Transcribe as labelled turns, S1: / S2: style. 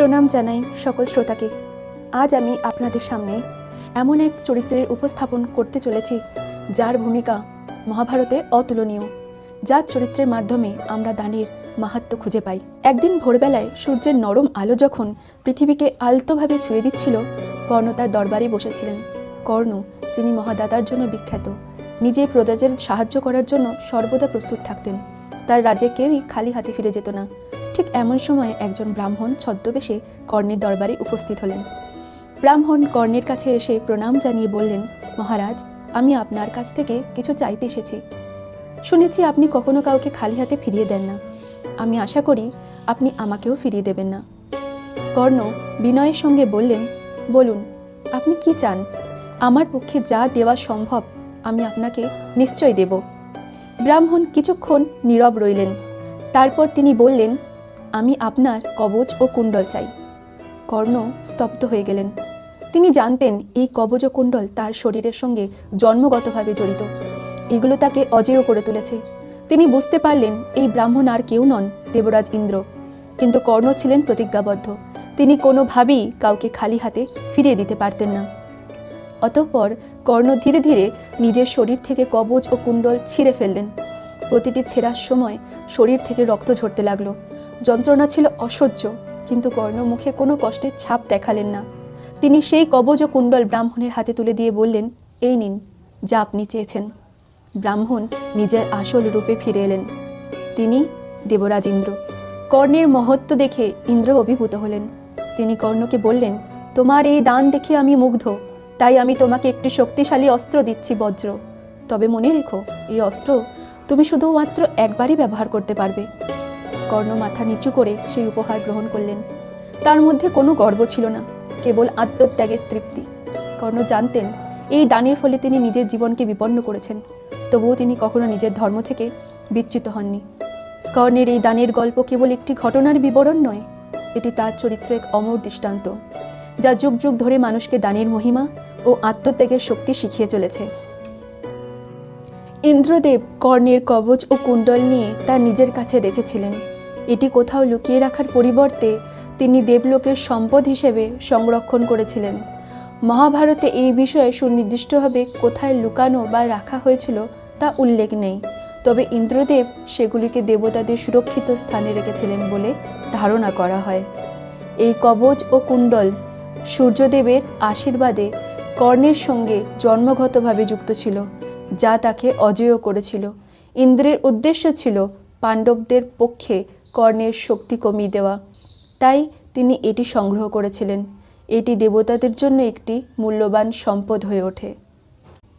S1: প্রণাম জানাই সকল শ্রোতাকে। আজ আমি আপনাদের সামনে এমন এক চরিত্রের উপস্থাপন করতে চলেছি, যার ভূমিকা মহাভারতে অতুলনীয়, যার চরিত্রের মাধ্যমে আমরা দানের মাহাত্ম্য খুঁজে পাই। একদিন ভোরবেলায় সূর্যের নরম আলো যখন পৃথিবীকে আলতোভাবে ছুঁয়ে দিচ্ছিল, কর্ণ তার দরবারে বসেছিলেন। কর্ণ, যিনি মহাদাতার জন্য বিখ্যাত নিজে প্রজাদের সাহায্য করার জন্য সর্বদা প্রস্তুত থাকতেন। তার রাজ্যে কেউই খালি হাতে ফিরে যেত না। ঠিক এমন সময় একজন ব্রাহ্মণ ছদ্মবেশে কর্ণের দরবারে উপস্থিত হলেন। ব্রাহ্মণ কর্ণের কাছে এসে প্রণাম জানিয়ে বললেন, মহারাজ, আমি আপনার কাছ থেকে কিছু চাইতে এসেছি। শুনেছি আপনি কখনো কাউকে খালি হাতে ফিরিয়ে দেন না। আমি আশা করি আপনি আমাকেও ফিরিয়ে দেবেন না। কর্ণ বিনয়ের সঙ্গে বললেন, বলুন, আপনি কি চান? আমার পক্ষে যা দেওয়া সম্ভব, আমি আপনাকে নিশ্চয় দেব। ব্রাহ্মণ কিছুক্ষণ নীরব রইলেন। তারপর তিনি বললেন আমি আপনার কবচ ও কুণ্ডল চাই। কর্ণ স্তব্ধ হয়ে গেলেন। তিনি জানতেন এই কবচ ও কুণ্ডল তার শরীরের সঙ্গে জন্মগতভাবে জড়িত। এগুলো তাকে অজেয় করে তুলেছে। তিনি বুঝতে পারলেন এই ব্রাহ্মণ আর কেউ নন দেবরাজ ইন্দ্র। কিন্তু কর্ণ ছিলেন প্রতিজ্ঞাবদ্ধ। তিনি কোনোভাবেই কাউকে খালি হাতে ফিরিয়ে দিতে পারতেন না। অতঃপর কর্ণ ধীরে ধীরে নিজের শরীর থেকে কবচ ও কুণ্ডল ছিঁড়ে ফেললেন। প্রতিটি ছেঁড়ার সময় শরীর থেকে রক্ত ঝরতে লাগল। যন্ত্রণা ছিল অসহ্য, কিন্তু কর্ণ মুখে কোনো কষ্টের ছাপ দেখালেন না। তিনি সেই কবজ ও কুণ্ডল ব্রাহ্মণের হাতে তুলে দিয়ে বললেন, এই নিন, যা আপনি চেয়েছেন। ব্রাহ্মণ নিজের আসল রূপে ফিরে এলেন। তিনি দেবরাজ ইন্দ্র কর্ণের মহত্ব দেখে ইন্দ্র অভিভূত হলেন। তিনি কর্ণকে বললেন, তোমার এই দান দেখে আমি মুগ্ধ। তাই আমি তোমাকে একটি শক্তিশালী অস্ত্র দিচ্ছি, বজ্র। তবে মনে রেখো, এই অস্ত্র তুমি শুধুমাত্র একবারই ব্যবহার করতে পারবে। কর্ণ মাথা নিচু করে সেই উপহার গ্রহণ করলেন। তার মধ্যে কোনো গর্ব ছিল না, কেবল আত্মত্যাগের তৃপ্তি। কর্ণ জানতেন, এই দানের ফলে তিনি নিজের জীবনকে বিপন্ন করেছেন। তবুও তিনি কখনো নিজের ধর্ম থেকে বিচ্যুত হননি। কর্ণের এই দানের গল্প কেবল একটি ঘটনার বিবরণ নয়, এটি তার চরিত্রের এক অমর দৃষ্টান্ত, যা যুগ যুগ ধরে মানুষকে দানের মহিমা ও আত্মত্যাগের শক্তি শিখিয়ে চলেছে। ইন্দ্রদেব কর্ণের কবচ ও কুণ্ডল নিয়ে তা নিজের কাছে রেখেছিলেন। এটি কোথাও লুকিয়ে রাখার পরিবর্তে তিনি দেবলোকের সম্পদ হিসেবে সংরক্ষণ করেছিলেন। মহাভারতে এই বিষয়ে সুনির্দিষ্টভাবে কোথায় লুকানো বা রাখা হয়েছিল তা উল্লেখ নেই। তবে ইন্দ্রদেব সেগুলিকে দেবতাদের সুরক্ষিত স্থানে রেখেছিলেন বলে ধারণা করা হয়। এই কবচ ও কুণ্ডল সূর্যদেবের আশীর্বাদে কর্ণের সঙ্গে জন্মগতভাবে যুক্ত ছিল। যা তাকে অজয় করেছিল। ইন্দ্রের উদ্দেশ্য ছিল পাণ্ডবদের পক্ষে কর্ণের শক্তি কমিয়ে দেওয়া। তাই তিনি এটি সংগ্রহ করেছিলেন। এটি দেবতাদের জন্য একটি মূল্যবান সম্পদ হয়ে ওঠে।